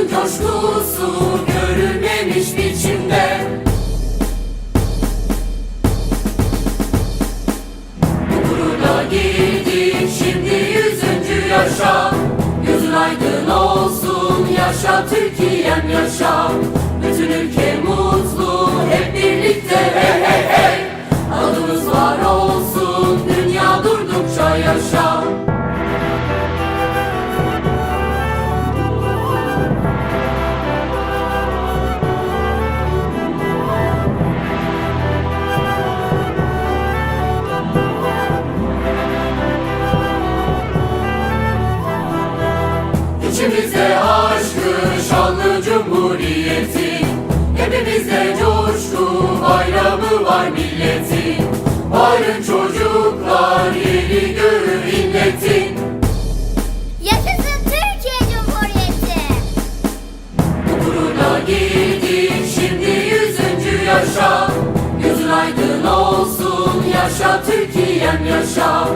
Aşkın coşkusu görülmemiş biçimde. Uğruna girdik şimdi yüzüncü yaşa. Yüzün aydın olsun yaşa Türkiye. İçimizde aşkı şanlı cumhuriyetin Hepimizde coşku bayramı var milletin Varın çocuklar yeni göğü inletin Yaşasın Türkiye Cumhuriyeti. Gururla girdin şimdi yüzüncü yaşa. Gözün aydın olsun yaşa Türkiye'm yaşa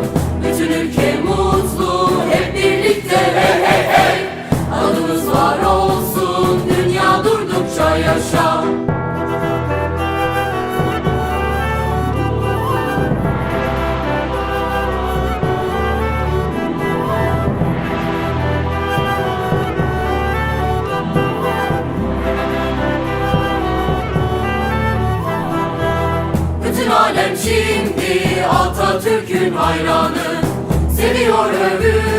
alem şimdi Atatürk'ün hayranı Seviyor övüyor